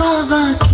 bubble.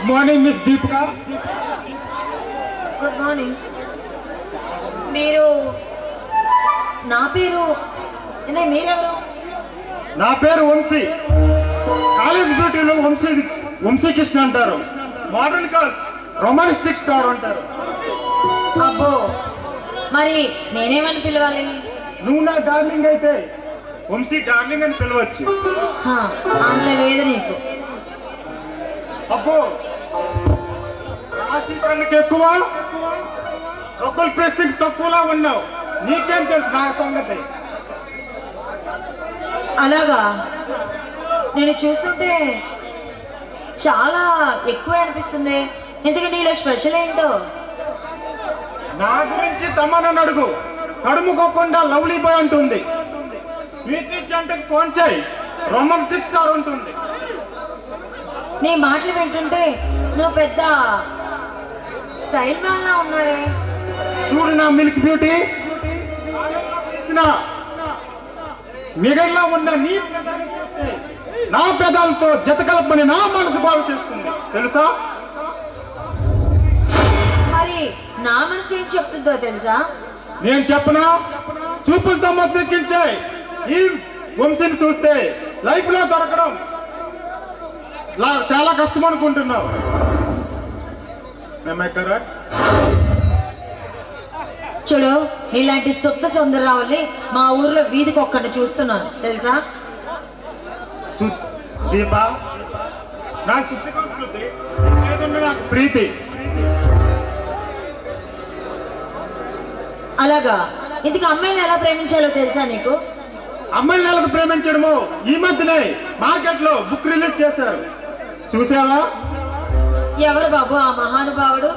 Good morning miss Deepika good morning మీరు నా పేరు మీరెవరు? నా పేరు వంశీ. కాలేజ్ బ్యూటీలో వంశీ వంశీ కృష్ణ అంటారు. మోడర్న్ గర్ల్స్ రొమానిస్టిక్ స్టార్ అంటారు. అబ్బో మరి నేనేమని పిలవాలి? నువ్వు నా డార్లింగ్ అయితే వంశీ డార్లింగ్ అని పిలవచ్చు. అంత లేదు నీకు. అబ్బో రాశి కళ్ళకి ఎక్కువ. ఒకరు ప్రెస్సింగ్ తక్కువలా ఉన్నావు. నీకేం తెలుసు నా సంగతి? అలాగా. నేను చూస్తుంటే చాలా ఎక్కువ అనిపిస్తుంది. ఇంతకీ నీలో స్పెషల్ ఏంటో? నా గురించి తమనని అడుగు. కడుముకోకుండా లవ్లీ బాయ్ అంటుంది. ప్రీతి జంటకి ఫోన్ చేయి. రొమాన్సిక్ స్టార్ ఉంటుంది. నీ మాటలు వింటుంటే నువ్వు పెద్ద స్టైల్ మ్యాన్లా ఉన్నారే? చూడు నా మిల్క్ బ్యూటీ. మిగడ్లా ఉన్న నీ నా పెదాలతో జత కలపని నా మనసు బాగు చేస్తుంది తెలుసా? మరి నా మనసు ఏం చెప్తుందో తెలుసా? నేను చెప్పనా? చూపులతో మొత్తెక్కించే ఈ వంశీని చూస్తే లైఫ్లో దొరకడం. లా- చాలా కష్టం అనుకుంటున్నావు. Am I correct? చూడు నీలాంటి సొత్త సుందరరావుల్ని మా ఊర్లో వీధికి ఒక్కడిని చూస్తున్నాను. తెలుసా? సు- దీప నాకు శుద్ధి శుద్ధి లేదన్నా నాకు ప్రీతి. అలాగా? ఇంతకు అమ్మాయిని ఎలా ప్రేమించాలో తెలుసా నీకు? అమ్మాయిని నెలకు ప్రేమించడము ఈ మధ్యనే మార్కెట్లో బుక్ రిలీజ్ చేశారు. చూసావా? ఎవరు బాబు? ఆ మహానుభావుడు?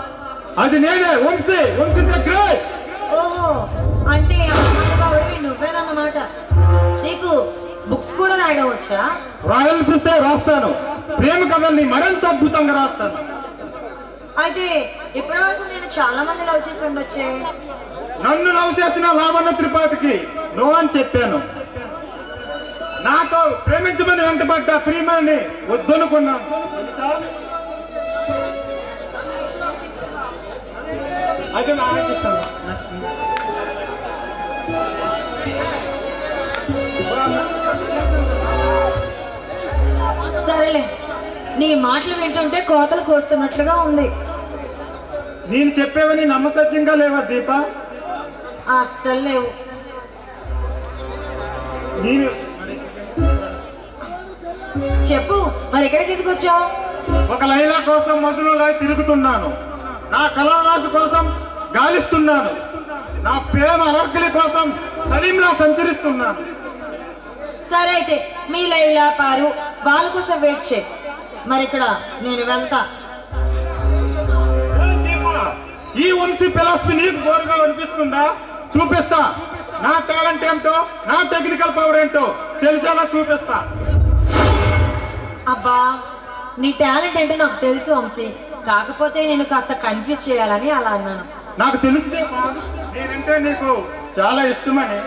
అది నేనే వంశీ వంశీ ద గ్రేట్ ఓహో అంటే ఆ మహానుభావుడివి నువ్వేనన్నమాట. నీకు బుక్స్ కూడా రాయడం వచ్చా రాయాలనిపిస్తే రాస్తాను. ప్రేమ కథల్ని మరింత అద్భుతంగా రాస్తాను. అయితే ఇప్పటి వరకు నేను చాలా మంది లవ్ చేసి ఉండొచ్చే. నన్ను లవ్ చేసిన లావణ్య త్రిపాఠికి నో అని చెప్పాను. నాతో ప్రేమించమని వెంటబడ్డ ప్రియమని వద్దనుకున్నాను. అయితే నా ఇష్టం. సరేలే. నీ మాటలు వింటుంటే కోతలు కోస్తున్నట్లుగా ఉంది. నేను చెప్పేవని నమ్మసత్యంగా లేవా దీప? అస్సలు లేవు. నేను చెప్పు మరి ఎక్కడికి ఎందుకు వచ్చావు? ఒక లైలా కోసం మధులో తిరుగుతున్నాను. నా కళారాశి కోసం గాలిస్తున్నాను. నా ప్రేమ అవర్కలి కోసం సలీంలా సంచరిస్తున్నాను. సరే అయితే మీ లైలా పారు వాళ్ళ కోసం వెయిట్ చేయి. మరి ఇక్కడ నేను వెళ్తా. ఈ వంశీ ఫిలాసఫీ నీకు బోరుగా అనిపిస్తుందా? చూపిస్తా. నా టాలెంట్ ఏంటో నా టెక్నికల్ పవర్ ఏంటో తెలిసేలా చూపిస్తా. అబ్బా నీ టాలెంట్ ఏంటో నాకు తెలుసు వంశీ. కాకపోతే నేను కాస్త కన్ఫ్యూజ్ చేయాలని అలా అన్నాను. నాకు తెలుసు నేనంటే నీకు చాలా ఇష్టమని.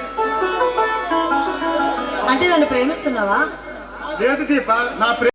అంటే నన్ను ప్రేమిస్తున్నావా? లేదు దీప నా ప్రేమ